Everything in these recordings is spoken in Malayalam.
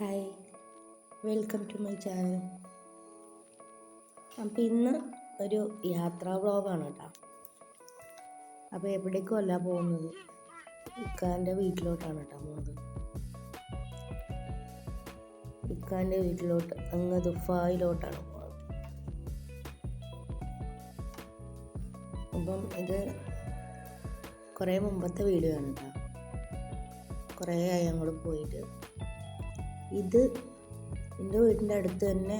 Hi welcome to my channel. അപ്പം ഇന്ന് ഒരു യാത്രാ വ്ളോഗാണ് കേട്ടോ. അപ്പോൾ എവിടേക്കും അല്ല പോകുന്നത്? ഇക്കാന്റെ വീട്ടിലോട്ടാണ് കേട്ടോ പോകുന്നത്. ഇക്കാന്റെ വീട്ടിലോട്ട് അങ്ങ് ദുഫായിലോട്ടാണ് പോകുന്നത്. അപ്പം ഇത് കുറേ മുമ്പത്തെ വീഡിയോ ആണ് കേട്ടോ. കുറേ ആയി അങ്ങോട്ട് പോയിട്ട്. ഇത് എന്റെ വീടിന്റെ അടുത്ത് തന്നെ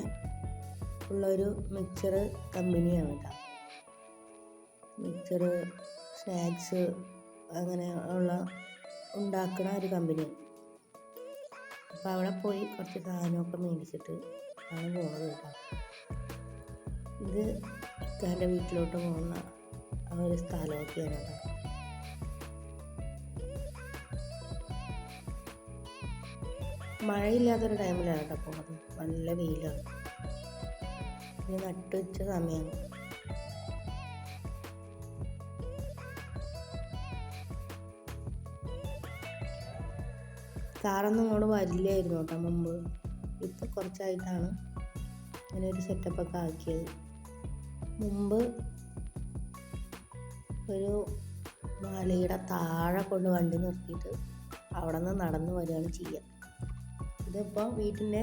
ഉള്ളൊരു മിക്സർ കമ്പനിയാണ് കേട്ടോ മിക്സർ സ്നാക്സ് അങ്ങനെ ഉള്ള ഉണ്ടാക്കുന്ന ഒരു കമ്പനിയാണ് അപ്പോൾ അവിടെ പോയി കുറച്ച് സാധനമൊക്കെ മേടിച്ചിട്ട് ആണ് പോകുന്നത് കേട്ടോ ഇത് ഇക്കാന്റെ വീട്ടിലോട്ട് പോകുന്ന ആ ഒരു സ്ഥലമൊക്കെയാണ് കേട്ടോ മഴയില്ലാത്തൊരു ടൈമിലാണ് കേട്ടോ പോകുന്നത് നല്ല വെയിലാണ്. ഇനി നട്ടു വെച്ച സമയമാണ് സാറൊന്നും ഇങ്ങോട്ട് വരില്ലായിരുന്നു കേട്ടോ മുമ്പ്. ഇപ്പം കുറച്ചായിട്ടാണ് ഇങ്ങനെ ഒരു സെറ്റപ്പൊക്കെ ആക്കിയത്. മുമ്പ് ഒരു മലയുടെ താഴെ കൊണ്ട് വണ്ടി നിർത്തിയിട്ട് അവിടെ നിന്ന് നടന്നു വരികയാണ് ചെയ്യുക ഇതിപ്പോൾ വീട്ടിന്റെ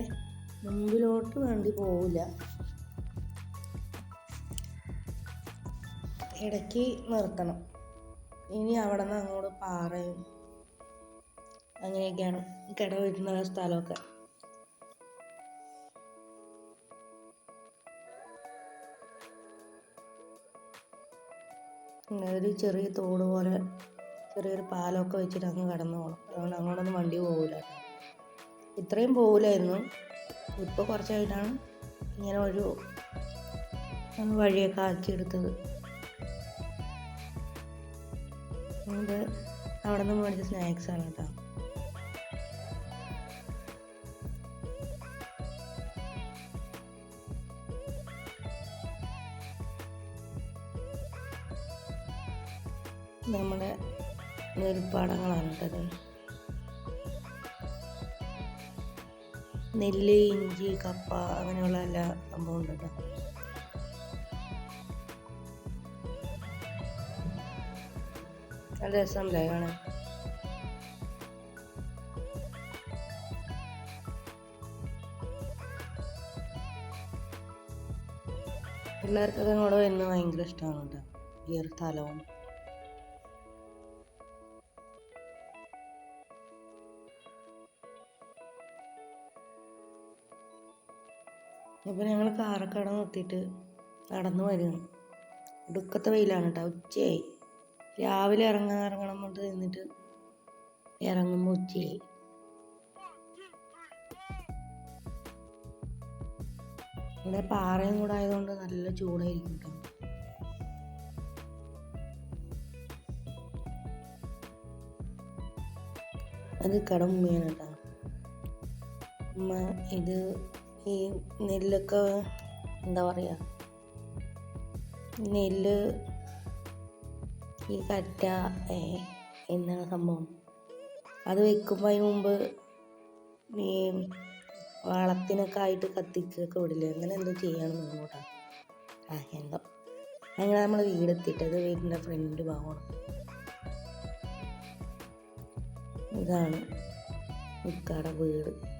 മുമ്പിലോട്ട് വേണ്ടി പോവില്ല. ഇടയ്ക്ക് നിർത്തണം. ഇനി അവിടെ നിന്ന് അങ്ങോട്ട് പാറയും അങ്ങനെയൊക്കെയാണ് കിട വരുന്ന സ്ഥലമൊക്കെ. ഒരു ചെറിയ തോട് പോലെ ചെറിയൊരു പാലമൊക്കെ വെച്ചിട്ട് അങ്ങ് കടന്നു പോകണം അതുകൊണ്ട് അങ്ങോട്ടൊന്നും വണ്ടി പോകില്ല ഇത്രയും പോകില്ലായിരുന്നു ഇപ്പോൾ കുറച്ചായിട്ടാണ് ഇങ്ങനെ ഒരു വഴിയൊക്കെ ആക്കിയെടുത്തത്. ഇത് അവിടെ നിന്ന് മേടിച്ച സ്നാക്സ് ആണ് കേട്ടോ. നമ്മുടെ നെൽപ്പാടങ്ങളാണ് കേട്ടത് നെല്ല് ഇഞ്ചി കപ്പ അങ്ങനെയുള്ള എല്ലാ സംഭവം ഉണ്ട് കേട്ടോ. നല്ല രസമുണ്ടേ കാണാൻ? പിള്ളേർക്കൊക്കെ ഇങ്ങോട്ട് വരുന്നത് ഭയങ്കര ഇഷ്ടമാണ് കേട്ടോ. ഈ ഒരു സ്ഥലവും. ഇപ്പം ഞങ്ങൾ കാറൊക്കെ അവിടെ നിർത്തിയിട്ട് നടന്നു വരുന്നു ഒടുക്കത്തെ വെയിലാണ് കേട്ടോ ഉച്ചയായി. രാവിലെ ഇറങ്ങാൻ ഇറങ്ങണം കൊണ്ട് നിന്നിട്ട് ഇറങ്ങുമ്പോൾ ഉച്ചയായി. ഇവിടെ പാറയും കൂടെ ആയതുകൊണ്ട് നല്ല ചൂടായിരിക്കും കേട്ടോ അത് കടമുമ്മയാണ് കേട്ടോ ഉമ്മ ഇത് ഈ നെല്ലൊക്കെ എന്താ പറയുക നെല്ല് ഈ കറ്റ എന്താണ് സംഭവം? അത് വെക്കുമ്പോൾ അതിന് മുമ്പ് ഈ വളത്തിനൊക്കെ ആയിട്ട് കത്തിക്കൊക്കെ വിടില്ലേ അങ്ങനെ എന്തോ ചെയ്യണം നോക്കോട്ടാ ആ എന്തോ. അങ്ങനെ നമ്മൾ അത് വീടിന്റെ ഫ്രണ്ട് ഭാഗമാണ്. ഇതാണ് ഉക്കാടെ വീട്.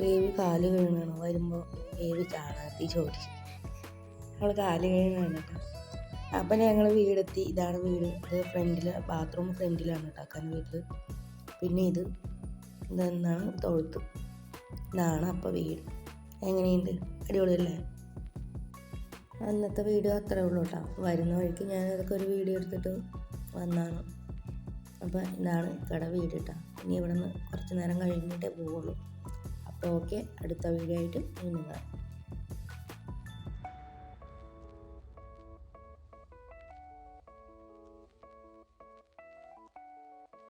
ബേബി കാൽ കഴുകണം? വരുമ്പോൾ ബേബി ചാണകത്തി ചോദി അവൾ കാൽ കഴുകണം കേട്ടോ. അപ്പം ഞങ്ങൾ വീടെത്തി. ഇതാണ് വീട്. ഇത് ഫ്രണ്ടിൽ ബാത്റൂം ഫ്രണ്ടിലാണ് കേട്ടോ അക്കാൻ വീട്ടിൽ പിന്നെ ഇത് ഇതെന്നാണ്? തൊഴുത്ത്. ഇതാണ് അപ്പം വീട്. എങ്ങനെയുണ്ട്? അടിപൊളിയല്ലേ? അന്നത്തെ വീഡിയോ അത്രേ ഉള്ളൂ കേട്ടോ. വരുന്ന വഴിക്ക് ഞാൻ ഇതൊക്കെ ഒരു വീഡിയോ എടുത്തിട്ട് വന്നാണ്. അപ്പം ഇതാണ് കട വീട് കേട്ടോ. ഇനി ഇവിടെ നിന്ന് കുറച്ച് നേരം കഴിഞ്ഞിട്ടേ പോവുള്ളൂ. അപ്പോൾ ഓക്കെ അടുത്ത വീഡിയോ ആയിട്ട് വീണ്ടും കാണാം.